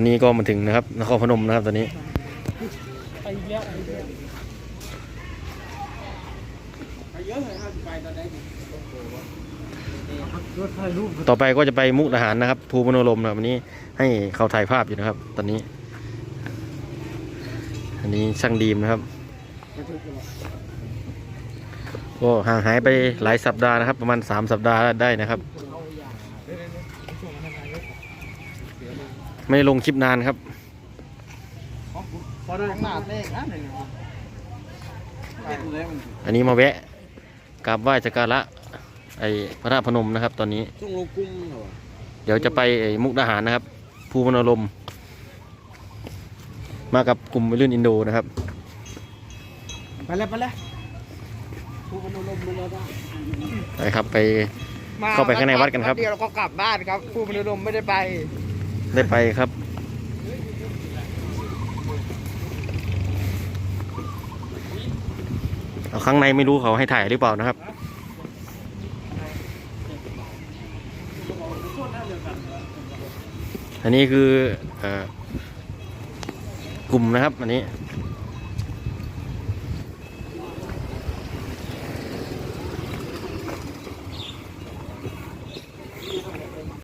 อนนี้ก็มาถึงนะครับนครพนมนะครับ ตอนนี้ต่อไปก็จะไปมุกดาหารนะครับภูมโนรมนะครับวันนี้ให้เขาถ่ายภาพอยู่นะครับ ตอนนี้ อันนี้ช่างดีมนะครับก็ห่างหายไปหลายสัปดาห์นะครับ ประมาณ 3 สัปดาห์ได้นะครับ ไม่ได้ลงคลิปนานครับพอได้หน้าเลขนะหนึ่งเห็นเลยมันอันนี้มาแวะกราบไหว้สักการะไอพระธาตุพนมนะครับ ตอนนี้ช่วงลงกุ้งเหรอเดี๋ยวจะไปไอ้มุกดาหารนะครับ ภูมโนรมมากับกลุ่มวัยรุ่นอินโดนะครับ ไปแล้วไปแล้วผู้พนมลมเราได้ไปครับไปเข้าไปข้างในวัดกันครับ เดียวเราก็กลับบ้านครับผู้พนมลมไม่ได้ไป ได้ไปครับ เอาข้างในไม่รู้เขาให้ถ่ายหรือเปล่านะครับ อันนี้คืออกลุ่มนะครับ อันนี้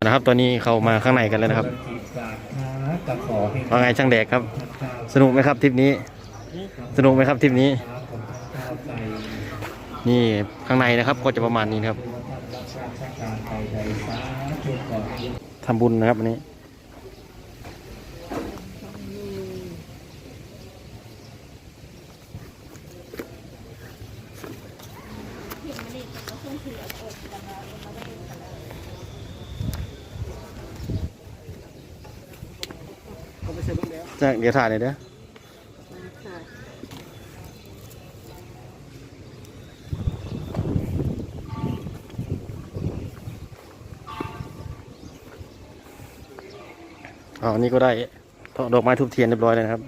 นะครับตอนนี้เขามาข้างในกันแล้วนะครับ ว่าไงช่างแดกครับ สนุกไหมครับทริปนี้ สนุกไหมครับทริปนี้ก้าวไกลนี่ข้างในนะครับก็จะประมาณนี้นะครับราชการใดๆสาธุขอให้ทำบุญนะครับอันนี้ เขาไปเซ็นแล้ว จะเดี๋ยวถ่ายหน่อยเด้ออ๋อนี่ก็ได้ดอกไม้ทุบเทียนเรียบร้อยเลยนะครับ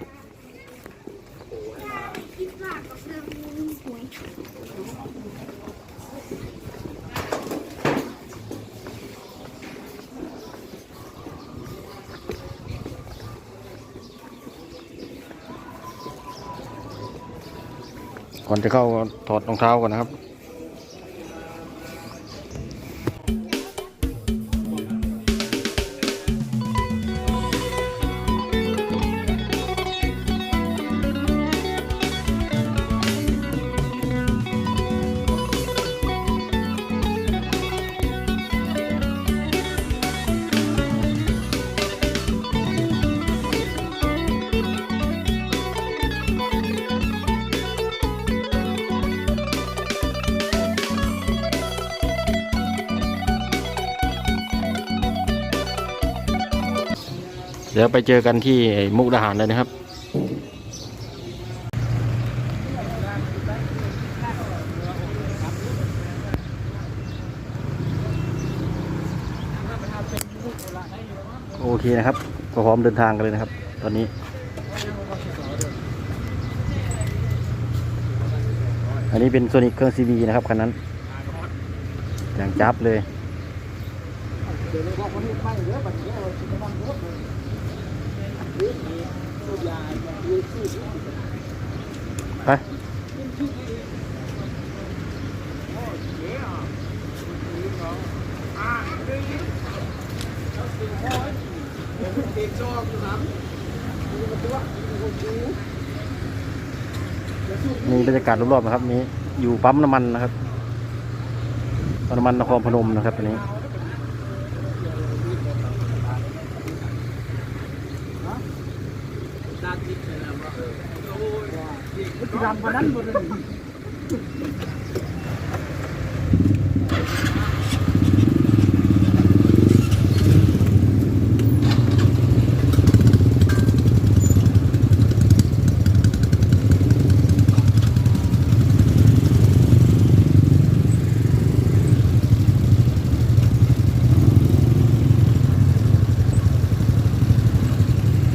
ก่อนจะเข้าถอดรองเท้าก่อนนะครับ ดี๋ยวไปเจอกันที่มุกดาหารเลยนะครับโอเคนะครับ ก็พร้อมเดินทางกันเลยนะครับ ตอนนี้อันนี้เป็นโซนิกเครื่องซีบีนะครับคันนั้นอย่างจับเลย ไม่เยอะแบบนี้เราจะต้องรถเลยนี่ตัวยาดูชื่อไปเด็กชอบนะครับนี่บรรยากาศรอบๆนะครับ นี้อยู่ปั๊มน้ำมันนะครับปั๊มน้ำมันนครพนมนะครับตอนนี้ทิศเลยนะว่าโอ้ย มันรำนันหมดเลย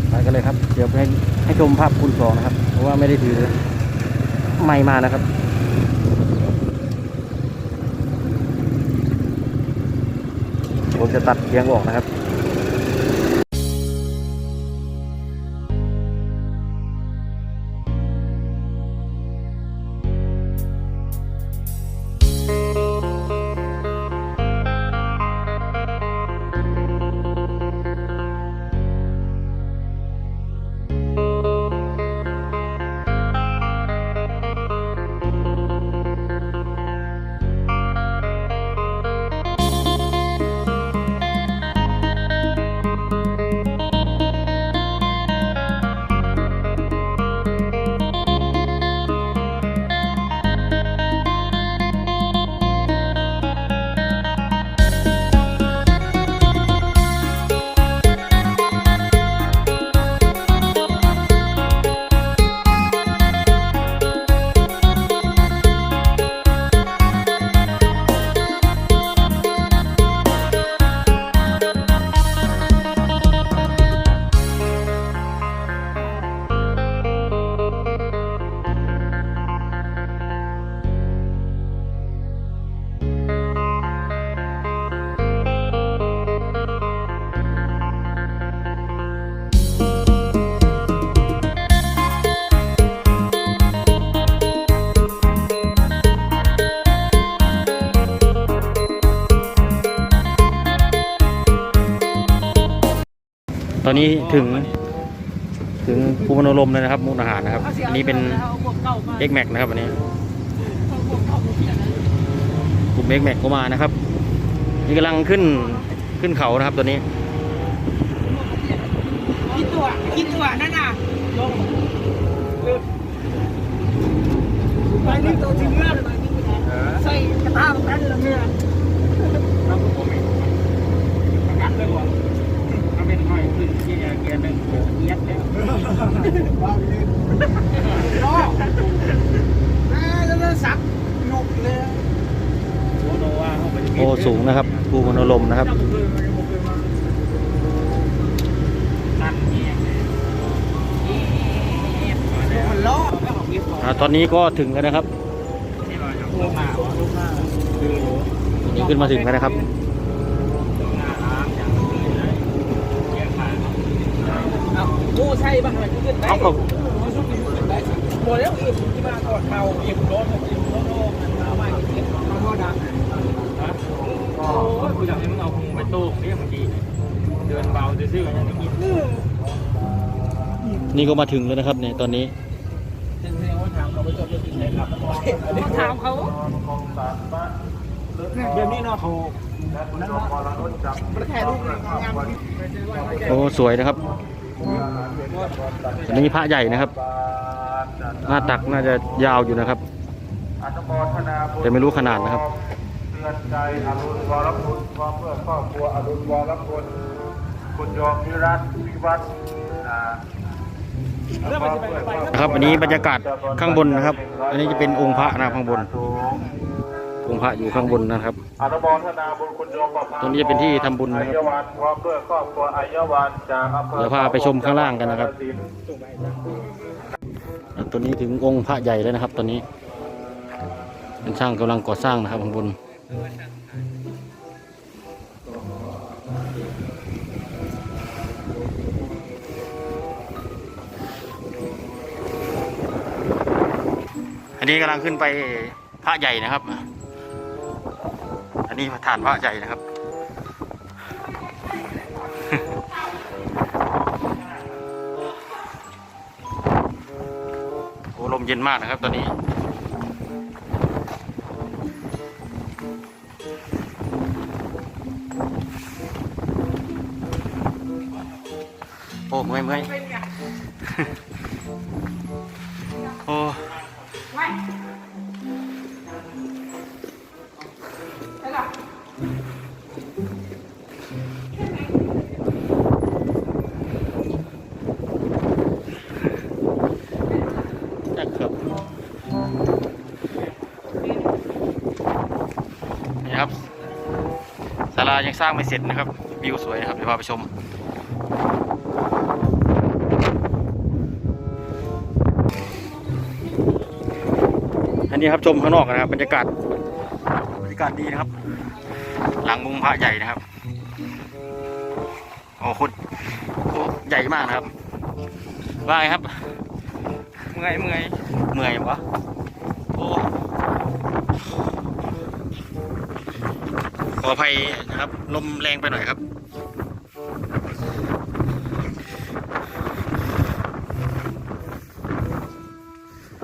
ไปกันเลยครับ เดี๋ยวให้ให้ชมภาพคูณสองนะครับ เพราะว่าไม่ได้ถือ ไม่มานะครับ ผมจะตัดเพียงออกนะครับ ตอนนี้ถึงถึงภูมิมโนรมเลยนะครับมุกอาหารนะครับ อันนี้เป็น X Max นะครับอันนี้กลุ่ม X Max ก็มานะครับนี่กำลังขึ้นขึ้นเขานะครับตัวนี้คิดตัวคิดตัวนั่นน่ะลงไปนี่ตัวถึงเมื่อเลยใส่กระตาแบบนั้นเลยเนี่ยกันเลยว่ะ มันเป็นห้อยขึ้นเกียร์เกียร์หนึ่งเกียร์แล้วว้าวเลยรอแม่แล้วก็สับหนุกเลยโอ้โหว่าเขาไปโอ้สูงนะครับภูมิมโนรมนะครับนั่นเนี่ยมันล้อแล้วของเก็บของอ่าตอนนี้ก็ถึงกันนะครับที่เราจะลงมาลงมาคือนี่ขึ้นมาถึงกันนะครับ ลงมาล้างอย่างนี้เลยเกียร์มา เอาโอ้ใช่บ้างอะไรขึ้นได้เอาครับมันชุบขึ้นได้หมดแล้วเอฟที่มาก่อนเมาเอฟรถเอฟรถโอ้มันเอาไม่เก็บมาโทษดังโอ้ยกูอยากให้มึงเอาพุงไปโต้งนี่บางทีเดินเบาซื่อๆอย่างนี้นี่ก็มาถึงแล้วนะครับเนี่ยตอนนี้แสดงว่าถามเขาไปจบจะถึงไหนครับถามเขาเดี๋ยวนี้เนาะเขานั่นเนาะมันแค่รูปงามโอ้สวยนะครับ อันนี้พระใหญ่นะครับ หน้าตักน่าจะยาวอยู่นะครับ แต่ไม่รู้ขนาดนะครับเตือนใจอรุณวรคุณความเพื่อครอบครัวอรุณวรคุณคุณโยมวิรัตวิวัฒน์นะครับอันนี้บรรยากาศข้างบนนะครับ อันนี้จะเป็นองค์พระนะข้างบน องค์พระอยู่ข้างบนนะครับ อนุโมทนาบุญคุณโยมประภาตรงนี้จะเป็นที่ทำบุญนะครับอายวันความเพื่อครอบครัวอายวันจากอำเภอเดี๋ยวพาไปชมข้างล่างกันนะครับ ตัวนี้ถึงองค์พระใหญ่แล้วนะครับ ตอนนี้ เป็นช่างกำลังก่อสร้างนะครับข้างบนอันนี้กำลังขึ้นไปพระใหญ่นะครับอั นนี้ฐานพระใหญ่นะครับ โอ้ลมเย็นมากนะครับตอนนี้โอ้เมื่อยเมื่อยโอ้ ยังสร้างไม่เสร็จนะครับ วิวสวยนะครับ เดี๋ยวพาไปชม อันนี้ครับชมข้างนอกนะครับบรรยากาศบรรยากาศดีนะครับ หลังมุงพระใหญ่นะครับโอ้โหโอ้ใหญ่มากนะครับว่าไงครับ เมื่อยเมื่อยเมื่อยวะโอ้ ขออภัยนะครับ ลมแรงไปหน่อยครับ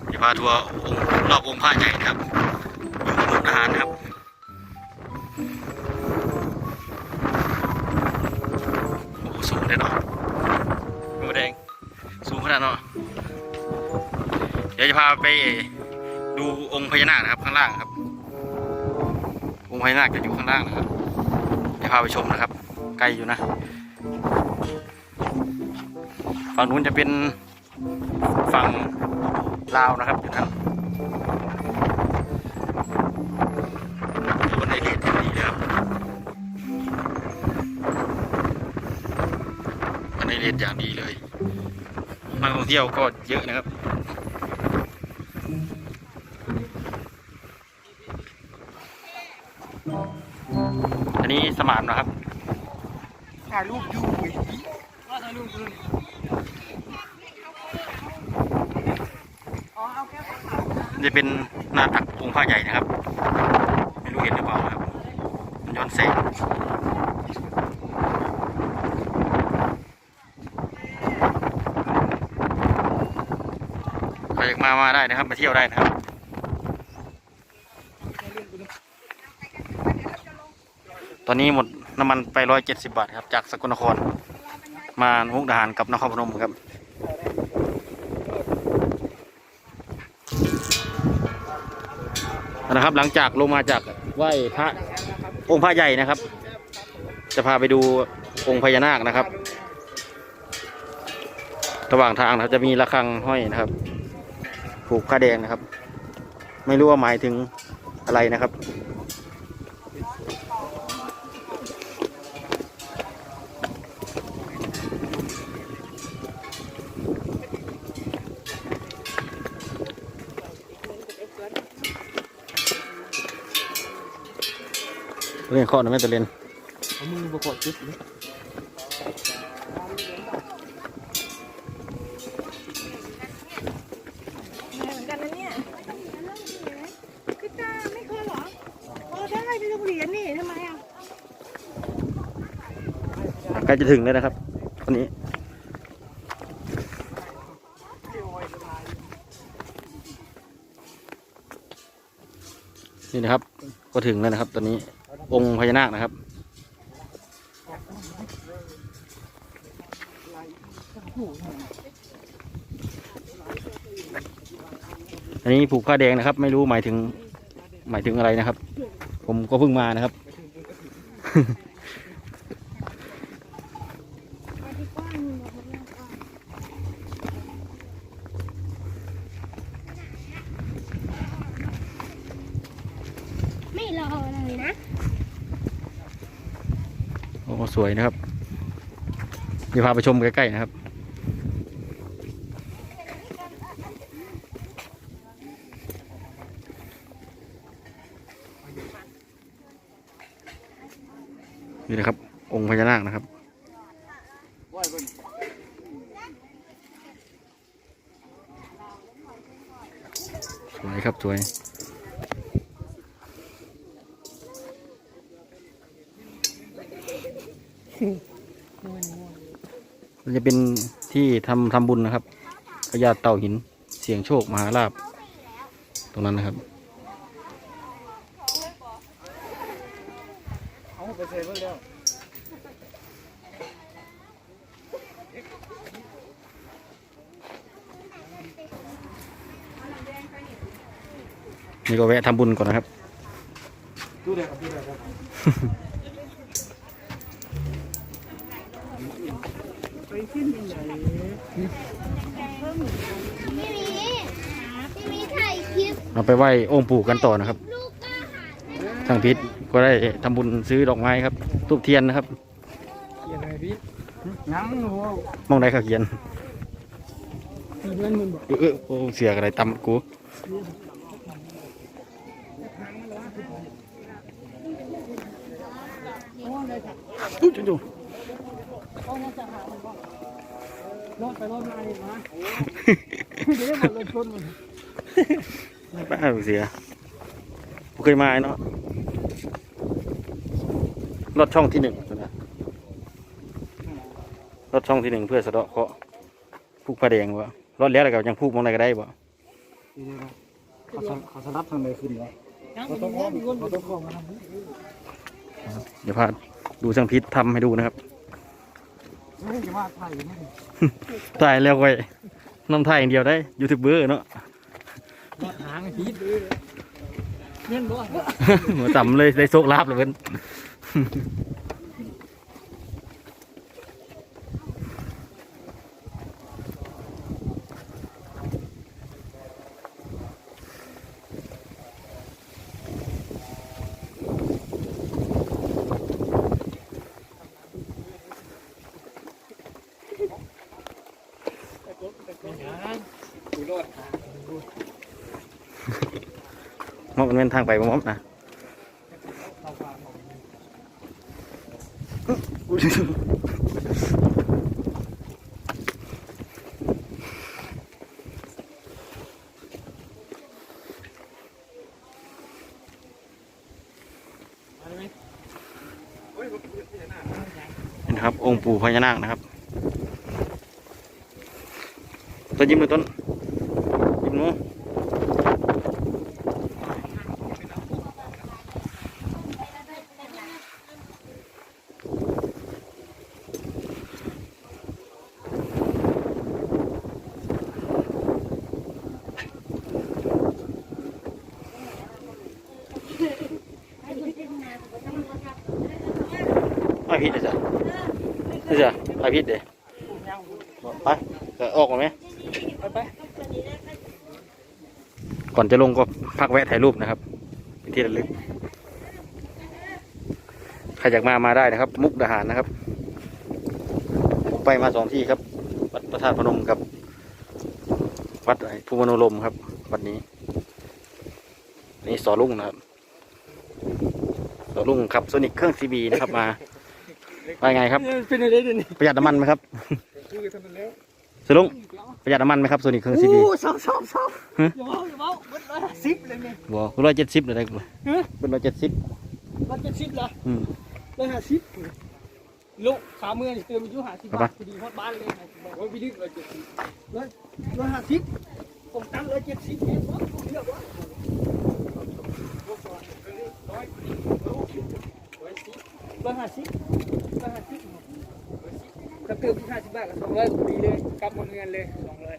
เดี๋ยวพาทัวร์องค์รอบองค์พระใหญ่นะครับอยู่มุกดาหารนครับโอ้สูงเลยเนาะดูแดงสูงขนาดเนาะเดี๋ยวจะพาไปดูองค์พญานาคนะครับข้างล่างครับ องค์พญานาคจะอยู่ข้างล่างนะครับเดี๋ยวพาไปชมนะครับ ไกลอยู่นะฝั่งนู้นจะเป็นฝั่งลาวนะครับอยู่นั้นบนไอเดียที่ดีเลยครับบนเดียอย่างดีเลยนักท่องเที่ยวก็เยอะนะครับ สมานนะครับถ่ายรูปยูว่าถ่ายรูปยจะเป็นหน้าตักพงผ้าใหญ่นะครับ ไม่รู้เห็นหรือเปล่าครับมันย้อนแสงใครอยากมามาได้นะครับ มาเที่ยวได้นะครับ ตอนนี้หมดน้ำมันไปร้อยเจ็ดสิบาทครับ จากสกลนคร มามุกดาหารกับนครพนมครับนะครับ หลังจากลงมาจากไหว้พระองค์พระใหญ่นะครับ จะพาไปดูองค์พญานาคนะครับ ระหว่างทางนะครับจะมีระฆังห้อยนะครับ ผูกผ้าแดงนะครับ ไม่รู้ว่าหมายถึงอะไรนะครับ เล่นข้อนะแม่ตะเล่นเอามือประกอบจุดนี้เหมือนกันนะเนี่ยพี่ตาไม่เคยเหรอเออได้ไปโรงเรียนนี่ทำไมอะใกล้จะถึงแล้วนะครับคนนี้นี่นะครับ ก็ถึงแล้วนะครับตอนนี้ องค์พญานาคนะครับ อันนี้ผูกผ้าแดงนะครับ ไม่รู้หมายถึงหมายถึงอะไรนะครับ ผมก็เพิ่งมานะครับ ไม่รอเลยนะ สวยนะครับเดี๋ยวพาไปชมใกล้ๆนะครับ นี่นะครับ องค์พญานาคนะครับสวยครับสวย มันจะเป็นที่ทำทำบุญนะครับพญาเต่าหินเสียงโชคมหาลาบตรงนั้นนะครับเอาไปเซฟไว้แล้วนี่ก็แวะทำบุญก่อนนะครับดูได้ครับดูได้ครับ ขึ้นยังไงพี่มีพี่มีถ่ายคลิปเราไปไหว้องค์ปู่กันต่อนะครับ ลูกก็หาทางพิษก็ได้ทำบุญซื้อดอกไม้ครับทูบเทียนนะครับเขียนอะไรพี่งั้งหัวมองได้เขาเขียนตีเงินมันบอกเออเออโอ้เสียอะไรตำกูอุ๊ยจู่ รอดไปรอดมาเลยนะเดี๋ยวหมดรถชนมันๆป้าเสียผมเคยมาเนาะรถช่องที่หนึ่งนะรถช่องที่หนึ่งเพื่อสะเดาะเคราะห์ผูกผ้าแดงวะรถแล้วแล้วก็ยังผูกมองไหนก็ได้บ่เขาสเขาสลับทางใดขึ้นวะเขาต้องอ้อมเขาต้องอ้อมมาทางนี้เดี๋ยวพาดูช่างพิษทำให้ดูนะครับ ไม่ใช่ว่าไทยนี่ถ่ายแล้วไว้น้ำถ่ายอย่างเดียวได้ยูทูบเบอร์เนาะรอดหางไอ้พีดเลยเงินรอดหัวต่ำเลยได้โชคลาภเลยเพิ่น มันเป็นทางไปบ่มอบนะนี่นะครับ องค์ปู่พญานาคนะครับต้นยิ้มเลยต้น ไปพิษเลยจ้ะนี่จ้ะไปพิษเลยไปออกมาไหมไปไปก่อนจะลงก็พักแวะถ่ายรูปนะครับ เป็นที่ระลึกใครอยากมามาได้นะครับ มุกดาหารนะครับผมไปมาสองที่ครับ วัดพระธาตุพนมกับ วัดไอ้ภูมิโนลมครับ วัดนี้ นี่สอลุ่งนะครับ สอลุ่งขับโซนิกเครื่องซีบีนะครับมาว่าไงครับ เป็นอะไรเดี๋ยวนี้ประหยัดน้ำมันไหมครับคุยกันแล้วสลุงประหยัดน้ำมันไหมครับโซนิกเครื่องซีบีโอ้ชอบชอบชอบฮะอย่าเมาอย่าเมาเบิดร้อยห้าสิบเลยเนี่ยบอกร้อยเจ็ดสิบเลยนะฮะเป็นร้อยเจ็ดสิบร้อยเจ็ดสิบเหรออืมร้อยห้าสิบลูกขาเมื่อนี่เติมอายุห้าสิบเอาบาปะทพอดีฮอดบ้านเลยบอกว่าพี่ดึกร้อยเจ็ดสิบร้อยร้อยห้าสิบผมตั้งร้อยเจ็ดสิบเนี่ยว่าผมเลือกว่าร้อย ห้าสิบร้อยห้าสิบถ้าเติมที่ห้าสิบบาทก็สองร้อยพอดีเลยกลับหมดเงินเลยสองร้อย